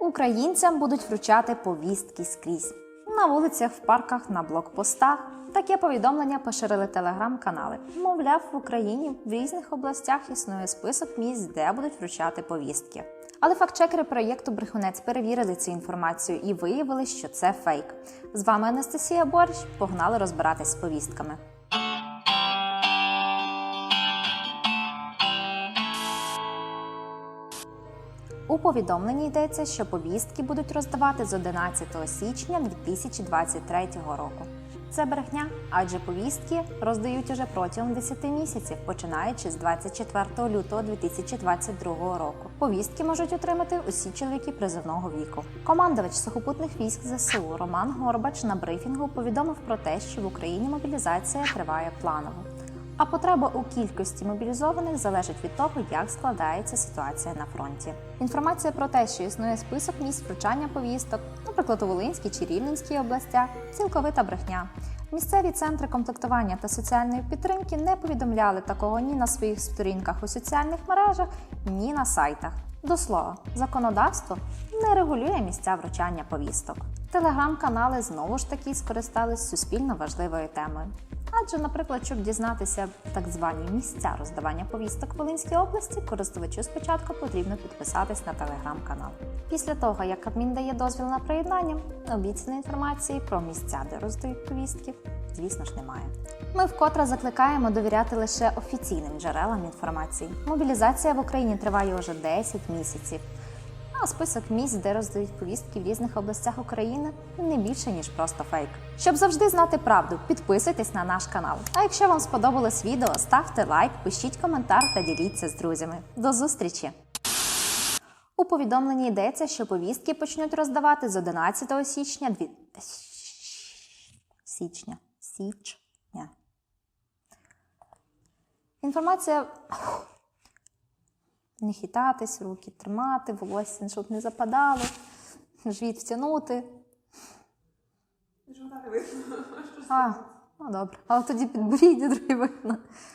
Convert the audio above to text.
Українцям будуть вручати повістки скрізь. На вулицях, в парках, на блокпостах. Таке повідомлення поширили телеграм-канали. Мовляв, в Україні в різних областях існує список місць, де будуть вручати повістки. Але фактчекери проєкту Брехунець перевірили цю інформацію і виявили, що це фейк. З вами Анастасія Борщ. Погнали розбиратись з повістками. У повідомленні йдеться, що повістки будуть роздавати з 11 січня 2023 року. Це брехня, адже повістки роздають уже протягом 10 місяців, починаючи з 24 лютого 2022 року. Повістки можуть отримати усі чоловіки призовного віку. Командувач сухопутних військ ЗСУ Роман Горбач на брифінгу повідомив про те, що в Україні мобілізація триває планово. А потреба у кількості мобілізованих залежить від того, як складається ситуація на фронті. Інформація про те, що існує список місць вручання повісток, наприклад, у Волинській чи Рівненській областях, цілковита брехня. Місцеві центри комплектування та соціальної підтримки не повідомляли такого ні на своїх сторінках у соціальних мережах, ні на сайтах. До слова, законодавство не регулює місця вручання повісток. Телеграм-канали знову ж таки скористались суспільно важливою темою. Адже, наприклад, щоб дізнатися так звані місця роздавання повісток Волинській області, користувачу спочатку потрібно підписатись на телеграм-канал. Після того, як Кабмін дає дозвіл на приєднання, обіцяної інформації про місця, де роздають повістки, звісно ж, немає. Ми вкотре закликаємо довіряти лише офіційним джерелам інформації. Мобілізація в Україні триває уже 10 місяців. А список місць, де роздають повістки в різних областях України, не більше ніж просто фейк. Щоб завжди знати правду, підписуйтесь на наш канал. А якщо вам сподобалось відео, ставте лайк, пишіть коментар та діліться з друзями. До зустрічі! У повідомленні йдеться, що повістки почнуть роздавати з 11 січня дві... січня. Січня. Інформація не хитатись, руки тримати, волосся, щоб не западало, живіт втягнути. Живота не видно. А, ну добре. Але тоді підборіддя другий видно.